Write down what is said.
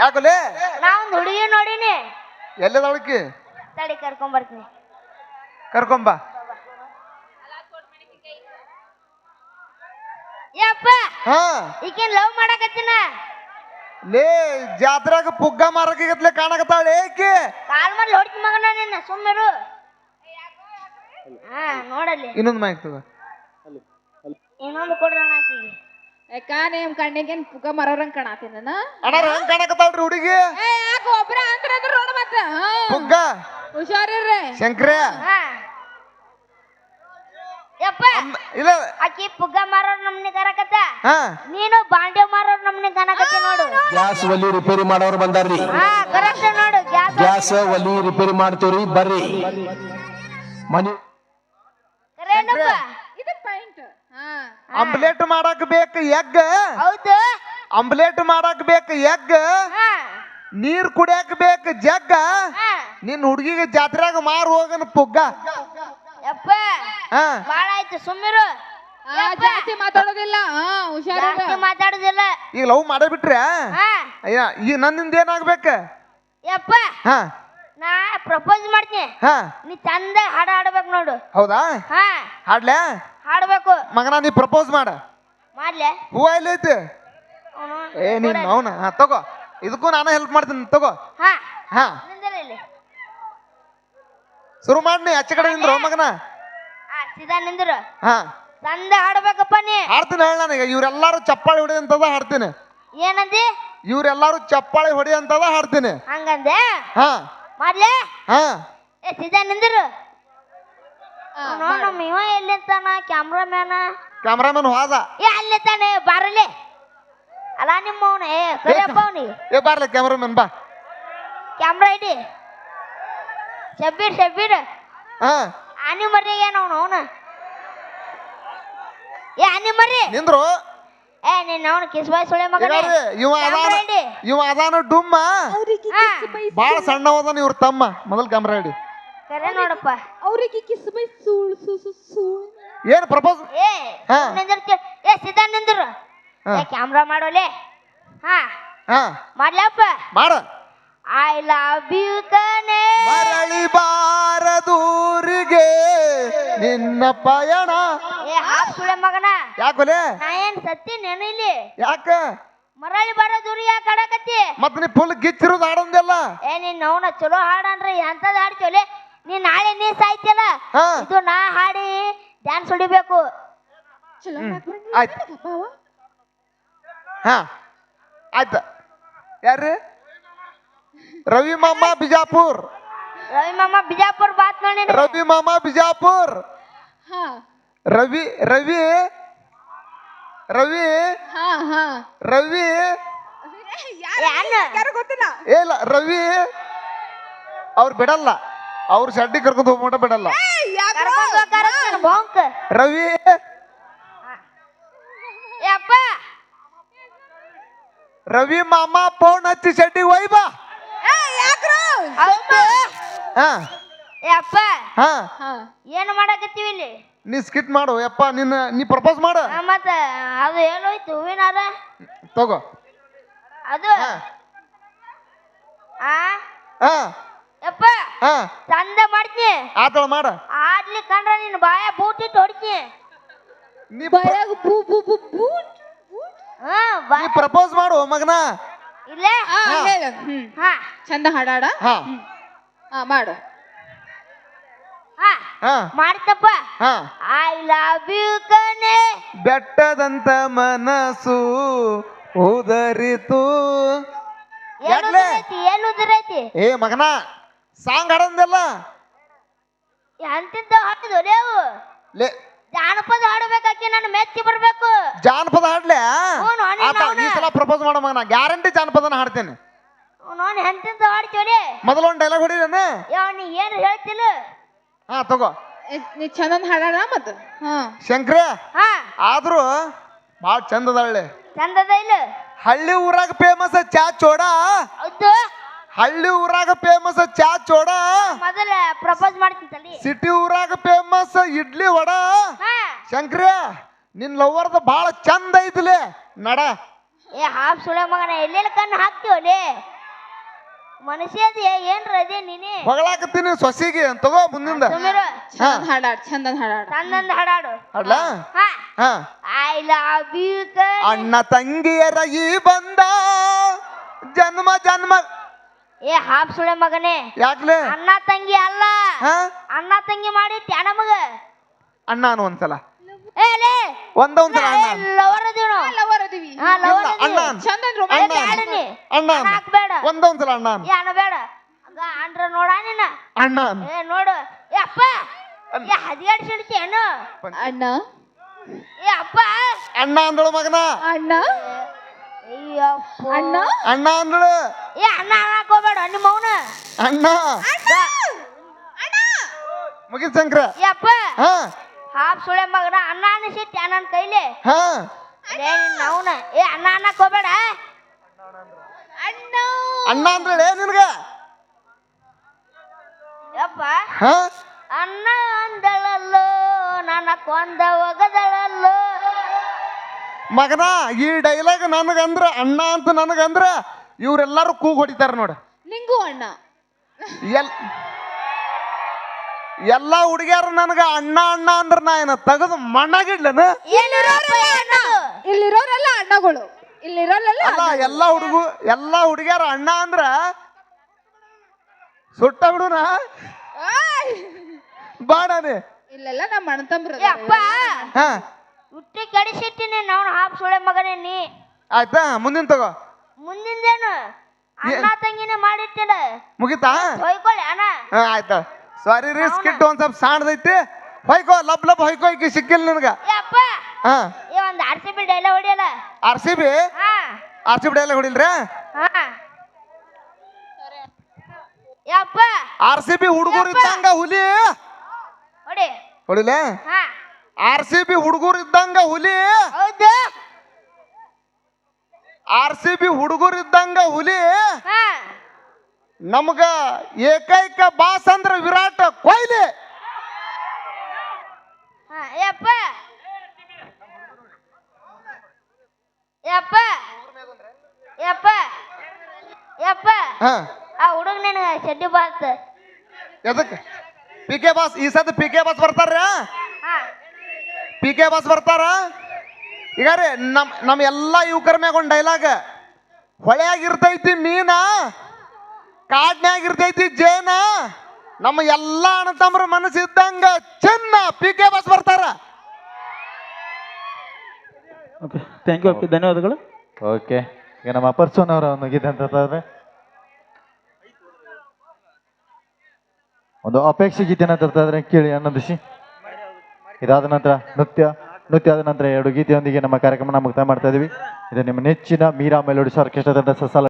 ಯಾಕಲೆ? ನಾ ಒಂದ್ ಹುಡುಗಿ ನೋಡಿನಿ. ಎಲ್ಲದ ತಡಿ ಕರ್ಕೊಂಡ್ ಬರ್ತೀನಿ. ಕರ್ಕೊಂಬ ಯಪ್ಪ ಹಾ. ಈಕಿನ್ ಲವ್ ಮಾಡಕತ್ತಿನ? ಲೇ ಜಾತ್ರಾಗ ಪುಗ್ಗ ಮಾರಕತ್ಲೆ ಕಾಣಕತ್ತಾಳೆ ಏಕೆ? ಕಾಲ್ ಮಾಡಿ ಹೊಡಿತ ಮಗನ ನಿನ್ನ ಸುಮ್ಮಿರು ಹಾ ನೋಡಲ್ಲಿ. ಇನ್ನೊಂದು ಮಾಹಿತಿ ಇನ್ನೊಂದು ಕೊಡ್ರಿ ಆಕಿಗೆ. ಯಾಕ ನಿಮ್ ಕಣ್ಣಿಗೇನ್ ಪುಗ ಮರೋರಂಗ್ ಕಾಣತೀನಿ ನಾನು? ಅಣ್ಣ ಹೆಂಗ್ ಕಾಣಕತ್ತಾಳ್ರಿ ಹುಡುಗಿ? ಏ ಯಾಕ ಒಬ್ರ ಅಂದ್ರ ಅಂದ್ರ ನೋಡ ಮತ್ತ. ಹಾ. ಪುಗ್ಗ? ಹುಷಾರಿರ್ರಿ ಶಂಕ್ರ? ಹಾ. ಯಪ್ಪ ಇಲ್ಲ. ಆಕಿ ಪುಗ್ಗ ಮಾರೋರ್ ನಮ್ನಿ ಕರಕತ್ತ ಹಾ. ನೀನು ಬಾಂಡೆ ಮಾರೋರ್ ನಮ್ನಿ ಕನಕತ್ತ ನೋಡು. ಗ್ಯಾಸ್ ಒಲಿ ರಿಪೇರಿ ಮಾಡೋರು ಬಂದಾರ್ರಿ. ಹಾ ಕರೆಕ್ಟ್ ನೋಡು ಗ್ಯಾಸ್ ಗ್ಯಾಸ್ ಒಲಿ ರಿಪೇರಿ ಮಾಡ್ತೀವ್ರಿ ಬರ್ರಿ. ಮನಿ ಕರೇನಪ್ಪ ಅಂಬ್ಲೆಟ್ ಮಾಡಕ್ ಬೇಕು ಎಗ್? ಹೌದು. ಅಂಬ್ಲೆಟ್ ಮಾಡಕ್ ಬೇಕು ಎಗ್? ಹಾ. ನೀರ್ ಕುಡಿಯಕ್ ಬೇಕು ಜಗ್ಗ? ಹಾ. ನಿನ್ ಹುಡುಗಿಗೆ ಜಾತ್ರೆಯಾಗ ಮಾರು ಹೋಗನ ಪುಗ್ಗ. ಯಪ್ಪ. ಹಾ. ಬಾಳ ಆಯ್ತು ಸುಮ್ಮಿರು ಆ, ಜಾಸ್ತಿ ಮಾತಾಡೋದಿಲ್ಲ. ಆ ಹುಷಾರ ಜಾಸ್ತಿ ಮಾತಾಡುದಿಲ್ಲ. ಈಗ ಲವ್ ಮಾಡೇ ಬಿಟ್ರೆ? ಹಾ. ಅಯ್ಯ ಈ ನನ್ನಿಂದ ಏನಾಗ್ಬೇಕ? ಯಪ್ಪ. ಹಾ. ನಾ ಪ್ರಪೋಸ್ ಮಾಡ್ತೀನಿ. ಹಾ. ನೀ ಚಂದ ಹಾಡು ಹಾಡ್ಬೇಕು ನೋಡು. ಹೌದಾ? ಹಾ. ಹಾಡ್ಲೆ? ಹಾಡ್ಬೇಕು. ಮಗನ ನೀ ಪ್ರಪೋಸ್ ಮಾಡ. ಮಾಡ್ಲೆ. ಹೂವ ಎಲ್ಲೈತಿ ಏ ನೀನ್ ಅವನ? ಹಾ ತಗೋ. ಇದಕ್ಕೂ ನಾನು ಹೆಲ್ಪ್ ಮಾಡ್ತೀನಿ ತಗೋ. ಹಾ. ಹಾ. ನಿಂದಿರ ಇಲ್ಲಿ. ಶುರು ಮಾಡ್ನಿ ಆಚೆ ಕಡೆ ನಿಂದ್ರು ಮಗನ. ಹಾ ಸೀದಾ ನಿಂದ್ರು. ಹಾ. ಚಂದ ಹಾಡ್ಬೇಕಪ್ಪ ನೀ. ಹಾಡ್ತೀನಿ ಹೇಳ ನನಗೆ. ಇವ್ರೆಲ್ಲಾರು ಚಪ್ಪಾಳಿ ಹೊಡಿ ಅಂತದ ಹಾಡ್ತೀನಿ. ಏನಂದಿ? ಇವರೆಲ್ಲರೂ ಚಪ್ಪಾಳಿ ಹೊಡಿ ಅಂತದ ಹಾಡ್ತೀನಿ. ಹಂಗಂದೆ? ಹಾ. ಮಾಡ್ಲೆ? ಹಾ. ಏ ಸೀದಾ ನಿಂದಿರು. ನಮ್ಮ ಇವ ಎಲ್ಲಿರ್ತಾನ? ಕ್ಯಾಮ್ರಾಮ್ಯಾನ? ಕ್ಯಾಮ್ರಾಮನ್ ಹೋದ. ಏ ಅಲ್ಲಿರ್ತಾನೆ ಬರಲಿ. ಅಲ್ಲ ನಿಮ್ಮ ಅವನ ಏ ಕರಿಯಪ್ಪ ಅವನಿಗೆ ಏ ಬಾರ್ಲ ಕ್ಯಾಮ್ರಾಮನ್ ಬಾ. ಕ್ಯಾಮ್ರಾ ಇಡಿ ಶಬ್ಬೀರ್ ಶಬ್ಬೀರ್. ಹಾ. ಆನಿ ಮರಿ ಏನು ಅವನು? ಅವನ ಏ ಆನಿ ಮರಿ ನಿಂದ್ರು. ಏ ನೀನ್ ಅವನು ಕಿಸ್ಬಾಯ್ ಸುಳೆ ಮಗನೇ. ಇವ ಅದಾನ ಕ್ಯಾಮ್ರಾ ಇವ ಅದಾನ ಡುಮ್ಮ. ಹಾ. ಬಾಳ ಸಣ್ಣ ಹೋದಾನ ಇವ್ರ ತಮ್ಮ. ಮೊದಲ್ ಕ್ಯಾಮ್ರಾ ಹಿಡಿ. ಕರೆ ನೋಡಪ್ಪ. ಅವ್ರಿಗೆ ಕಿಸ್ ಬೈ ಸೂಳ್ ಸು ಸು ಸೂಳ್ ಏನ್ ಪ್ರಪೋಸ್ ಏ ಹಾ. ನಿಂದಿರ್ತಿ ಏ ಸಿದ್ಧ ನಿಂದ್ರು. ಹಾ. ಏ ಕ್ಯಾಮ್ರಾ ಮಾಡೋಲೆ. ಹಾ. ಹಾ. ಮಾಡ್ಲಪ್ಪ. ಮಾಡ. ಐ ಲವ್ ಯು ಕನೆ ಮರಳಿ ಬಾರದೂರಿಗೆ ನಿನ್ನ ಪಯಣ. ಸುಳೆ ಮಗನ? ಯಾಕೊಲೆ ನಾ ಏನ್ ಸತ್ತಿ ನೆನಿಲಿ ಯಾಕ? ಮರಳಿ ಬರೋ ದೂರಿ ಯಾಕೆ ಆಡಕತ್ತಿ? ಮತ್ ನೀ ಫುಲ್ ಗಿಚ್ಚಿರೋದು ಆಡೋದಿಲ್ಲ ಏ ನೀನ್ ಅವನ ಚಲೋ ಹಾಡನ್ರಿ ಎಂತದ್ ಹಾಡ್ತೀವಲೆ ನೀ ನಾಳೆ ನೀ ಸಾಯ್ತಿಯಲ್ಲ? ಹಾ. ಇದು ನಾ ಹಾಡಿ ಡ್ಯಾನ್ಸ್ ಹೊಡಿಬೇಕು. ಚಲೋ ಆಯ್ತು. ಹಾ. ಆಯ್ತ. ಯಾರ್ರಿ? ರವಿ ಮಾಮ ಬಿಜಾಪುರ್. ರವಿ ಮಾಮ ಬಿಜಾಪುರ್ ಬಾತ್ ನೋಡಿ ರವಿ ಮಾಮ ಬಿಜಾಪುರ್. ಹಾ. ರವಿ ರವಿ ರವಿ ಹಾ ಹಾ. ರವಿ. ಯಾರು ಗೊತ್ತಿಲ್ಲ? ಏ ಇಲ್ಲ ರವಿ. ಅವ್ರು ಬಿಡಲ್ಲ. ಅವ್ರ ಚಡ್ಡಿ ಕರ್ಕೊಂಡು ಹೋಗ್ಬಿಟ್ಟ ಬಿಡಲ್ಲ. ಬಾಂಕ್ ರವಿ. ಅಪ್ಪ. ರವಿ ಮಾಮ ಫೋನ್ ಹತ್ತಿ ಚಡ್ಡಿ ಒಯ್ ಬಾ ಹೌದು ಹಾ. ಏ ಅಪ್ಪ. ಹಾ. ಹಾ. ಏನು ಮಾಡಕತ್ತೀವಿ ಇಲ್ಲಿ? ನೀ ಸ್ಕಿಟ್ ಮಾಡು ಯಪ್ಪ ನಿನ್ನ ನೀ ಪ್ರಪೋಸ್ ಮಾಡು. ಆ, ಮತ್ತೆ ಅದು ಎಲ್ಲೋಯ್ತು ಹೂವಿನ ಅದ ತಗೋ. ಅದು? ಹಾ. ಆ? ಹಾ. ಯಪ್ಪ ಹಾ. ಚಂದ ಮಾಡ್ತೀನಿ ಆತಳ ಮಾಡ. ಆಡ್ಲಿ ಕಂಡ್ರ ನಿನ್ ಬಾಯ ಬೂಟಿಟ್ಟು ಹೊಡಿತೀನಿ ನೀ ಪ್ರ- ಬಾಯಾಗ ಬೂ ಬೂ ಬೂ ಬೂಟ್? ಹಾ ಬಾ. ನೀ ಪ್ರಪೋಸ್ ಮಾಡು ಮಗನ. ಇಲ್ಲೇ? ಹಾ ಹ್ಮ್ ಹಾ. ಚಂದ ಹಾಡಾಡ? ಹಾ. ಹಾ ಮಾಡು. ಹಾ ಹಾ. ಮಾಡ್ತಪ್ಪ. ಹಾ. ಐ ಲವ್ ಯು ಕನೆ ಬೆಟ್ಟದಂತ ಮನಸ್ಸು ಉದರಿತು. ಏನು ಯಾಕ್ಲೆ? ಉದುರೈತಿ ಏನು ಉದುರೈತಿ? ಏ ಮಗನ ಸಾಂಗ್ ಹಾಡಂದಲ್ಲ ಎಂತಿಂತ ಹಾಡಿದ್ ಒಲೆವು ಲೇ ಜಾನಪದ ಹಾಡಬೇಕಾಕಿ ನಾನು ಮೆಚ್ಚಿ ಬರ್ಬೇಕು ಜಾನಪದ ಹಾಡ್ಲೆ ಹ್ಞೂ, ನಾನೇ ಆತ ನಾವ್ನ. ಈ ಸಲ ಪ್ರಪೋಸ್ ಮಾಡೋ ಮಗನ ಗ್ಯಾರಂಟಿ ಜಾನಪದನ ಹಾಡ್ತೇನೆ ನಾನು ಎಂತಿಂತ ಹಾಡ್ತೀವಲೆ ಮೊದಲೊಂದು ಡೈಲಾಗ್ ಹೊಡಿದೇನೆ ಯಾವ ನೀ ಏನು ಹೇಳ್ತಿಲ್ಲ ಹಾ ತಗೋ. ನೀ ಚಂದನ್ ಹಾಡಾಡ ಮತ್ತ ಹಾ. ಶಂಕ್ರೆ ಹಾ. ಆದ್ರೂ ಭಾಳ ಚಂದ ಚಂದದ ಇಲ್ಲ? ಹಳ್ಳಿ ಊರಾಗ ಫೇಮಸ್ ಚಾ ಚೋಡ. ಹೌದು. ಹಳ್ಳಿ ಊರಾಗ ಫೇಮಸ್ ಚಾ ಚೋಡ. ಮೊದಲ ಪ್ರಪೋಸ್ ಮಾಡ್ತೀನಿ ಸಿಟಿ ಊರಾಗ ಫೇಮಸ್ ಇಡ್ಲಿ ವಡ. ಹಾ. ಶಂಕ್ರೆ ನಿನ್ ಲವರ್ದ ಭಾಳ ಚಂದ ಐತಿಲೆ. ನಡ. ಏ ಹಾಫ್ ಸುಳೆ ಮಗನ ಎಲ್ಲೆಲ್ಲ ಕಣ್ಣು ಹಾಕ್ತೀವಲ್ಲಿ ಮನುಷ್ಯದ ಏನ್ ಅದೇ ನೀನೆ? ಹೊಗಳಾಕತ್ತೀನಿ ಸೊಸಿಗೆ ತಗೋ ಮುಂದಿಂದ ಸುಮಿರು. ಚಂದ ಹಾಡಾಡ್ ಚಂದ ಹಾಡಾಡ್. ತಂದಂದ ಹಾಡಾಡು. ಅಡ್ಲ ಹಾ. ಹಾ. ಐ ಲವ್ ಯು ಅಣ್ಣ ತಂಗಿಯರ ಈ ಬಂದ ಜನ್ಮ ಜನ್ಮ. ಏ ಹಾಪ್ ಸುಳೆ ಮಗನೇ. ಯಾಕ್ಲೆ? ಅಣ್ಣ ತಂಗಿ ಅಲ್ಲ. ಹಾ? ಅಣ್ಣ ತಂಗಿ ಮಾಡಿ ಟ್ಯಾನ ಮಗ ಅಣ್ಣ ಅನ್ನು ಒಂದ್ಸಲ. ಏ ಲೇ ಒಂದ ಒಂದ್ಸಲ ಅಣ್ಣ. ಲವರ್ ಅದೀವಿ ನಾವು ಲವರ್ ಅದೀವಿ ಹಾ ಲವರ್ ಇಲ್ಲ, ಅಣ್ಣ ಅನ್ನು. ಚಂದ ಅಣ್ಣ ಬ್ಯಾಡ ಅನ್ನು. ನೀ. ಅಣ್ಣ. ಹಾಕ್ಬೇಡ ಒಂದ ಒಂದ್ಸಲ ಅಣ್ಣ ಬೇಡ. ಹಂಗ ಅಂದ್ರ ನೋಡ ನಿನ್ನ. ಅಣ್ಣ. ಏ ನೋಡು. ಏ ಅಪ್ಪ. ಏ ಹದಿಗೆಡ್ ಸಿಡ್ತೇನು ಅಣ್ಣ. ಏ ಅಪ್ಪ. ಅಣ್ಣ ಅಂದಳು ಮಗನ. ಅಣ್ಣ. ಅಯ್ಯಪ್ಪ ಅಣ್ಣ. ಅಣ್ಣ ಅಂದಳು. ಏ ಅಣ್ಣ ಅನ್ನಕ್ ಹೋಗ್ಬೇಡ ನಿಮ್ಮ ಅವನ ಅಣ್ಣ. ಮುಗಿತ್ ಶಂಕ್ರ. ಏ ಅಪ್ಪ. ಹಾ. ಹಾಫ್ ಸುಳೆ ಮಗನ ಅಣ್ಣ ಅನಿಸಿತ್ತೆ ನನ್ನ ಕೈಲಿ। ಹಾ ಅವನ ಏ ಅಣ್ಣ ಅನ್ನಕ್ ಹೋಗ್ಬೇಡ ಅಣ್ಣ ಅಣ್ಣ ಅಂದ್ರಳೆ ನಿನ್ಗ ಯಪ್ಪ ಹಾ ಅಣ್ಣ ಅಂದಳಲ್ಲೋ ನನ್ನ ಕೊಂದ ಒಗದಳಲ್ಲೋ ಮಗನ ಈ ಡೈಲಾಗ್ ನನಗಂದ್ರ ಅಣ್ಣ ಅಂತ ನನಗಂದ್ರ ಇವ್ರೆಲ್ಲಾರು ಕೂಗ್ ಹೊಡಿತಾರ ನೋಡ ನಿಂಗೂ ಅಣ್ಣ ಎಲ್ ಎಲ್ಲಾ ಹುಡುಗಿಯರು ನನಗ ಅಣ್ಣ ಅಣ್ಣ ಅಂದ್ರೆ ನಾ ಏನ ತೆಗೆದು ಮಣ್ಣಾಗಿಡ್ಲೇನ? ಇಲ್ಲಿರೋರೆಲ್ಲ ಅಣ್ಣಗಳು. ಇಲ್ಲಿರೋರೆಲ್ಲ ಅಲ್ಲ ಎಲ್ಲಾ ಹುಡುಗು ಎಲ್ಲಾ ಹುಡುಗಿಯರ ಅಣ್ಣ ಅಂದ್ರ ಸುಟ್ಟ ಬಿಡುನ! ಬಾಡನೆ ಇಲ್ಲೆಲ್ಲ ನಮ್ಮ ಅಣ್ಣ ತಂಬ್ರ ಅಪ್ಪ ಹಾ. ಹುಟ್ಟಿ ಕಡಿಸಿಟ್ಟಿನಿ ನಾವು ಹಾಪ್ ಸುಳೆ ಮಗನೇ ನೀ. ಆಯ್ತಾ? ಮುಂದಿನ ತಗೋ. ಮುಂದಿಂದೇನು? ಅಣ್ಣ ತಂಗಿನ ಮಾಡಿಟ್ಟಿಲ್ಲ. ಮುಗಿತಾ? ಹೊಯ್ಕೊಳ್ಳಿ ಅಣ್ಣ. ಹಾ ಆಯ್ತಾ? ಸಾರಿ ರೀ ಸ್ಕಿಟ್ ಒಂದ್ ಸ್ವಲ್ಪ ಸಾಣದೈತಿ. ಹೊಯ್ಕೋ ಲಬ್ ಲಬ್ ಹೊಯ್ಕೋ ಈಕಿ ಸಿಕ್ಕಿಲ್ಲ ನಿನಗ. ಯಪ್ಪ! ಹಾ. ಈ ಒಂದು ಆರ್ ಸಿ ಬಿ ಡೈಲಾಗ್ ಹೊಡಿಯಲ್ಲ? ಆರ್ ಸಿ ಬಿ ಹಾ. ಆರ್ ಸಿ ಬಿ ಡೈಲಾಗ್ ಹೊಡಿಲ್ರಿ? ಹಾ. ಏ ಆರ್ ಸಿ ಬಿ ಹುಡುಗರು ಇದ್ದಂಗ ಹುಲಿ. ಹೊಡಿ. ಹೊಡಿಲೆ? ಹಾ. ಆರ್ ಸಿ ಬಿ ಹುಡುಗರು ಇದ್ದಂಗ ಹುಲಿ. ಹೌದು. ಆರ್ ಸಿ ಬಿ ಹುಡುಗರು ಇದ್ದಂಗ ಹುಲಿ. ಹಾ. ನಮ್ಗ ಏಕೈಕ ಬಾಸ್ ಅಂದ್ರ ವಿರಾಟ್ ಕೊಹ್ಲಿ. ಹಾ ಯಪ್ಪ. ಯಪ್ಪ. ಯಪ್ಪ. ಯಪ್ಪ. ಹಾ. ಆ ಹುಡುಗ ನನಗ ಚಡ್ಡಿ ಬಾತ್ ಎದಕ್? ಪಿ ಕೆ ಬಾಸ್ ಈ ಸದ ಪಿ ಕೆ ಬಾಸ್ ಬರ್ತಾರ ಹಾ. ಪಿ ಕೆ ಬಾಸ್ ಬರ್ತಾರ? ಈಗ ರೀ ನಮ್ ನಮ್ ಎಲ್ಲಾ ಯುವಕರ ಮ್ಯಾಗ ಒಂದ್ ಡೈಲಾಗ್ ಹೊಳೆಯಾಗಿರ್ತೈತಿ ಮೀನ? ಕಾಡ್ನ್ಯಾಗ ಇರ್ತೈತಿ ಜೇನ. ನಮ್ಮ ಎಲ್ಲ ಅಣ್ಣ ತಮ್ಮರ ಮನಸ್ಸು ಇದ್ದಂಗ ಚಿನ್ನ ಪಿ ಕೆ ಬಸ್ ಬರ್ತಾರ. ಓಕೆ ಥ್ಯಾಂಕ್ ಯು ಧನ್ಯವಾದಗಳು. ಓಕೆ ಈಗ ನಮ್ಮ ಅಪರ್ಸೋನ್ ಅವರ ಒಂದು ಗೀತೆ ಅಂತ ಒಂದು ಅಪೇಕ್ಷೆ ಗೀತೆನ ತರ್ತಾದ್ರೆ ಕೇಳಿ ಆನಂದಿಸಿ. ಇದಾದ ನಂತರ ನೃತ್ಯ ನೃತ್ಯ ಆದ ನಂತರ ಎರಡು ಗೀತೆಯೊಂದಿಗೆ ನಮ್ಮ ಕಾರ್ಯಕ್ರಮ ಮುಕ್ತಾಯ ಮಾಡ್ತಾ ಇದೀವಿ. ಇದು ನಿಮ್ಮ ನೆಚ್ಚಿನ ಮೀರಾ ಮೆಲೋಡಿಸ್ ಆರ್ಕೆಸ್ಟ್ರಾದ ಸಸಾಲ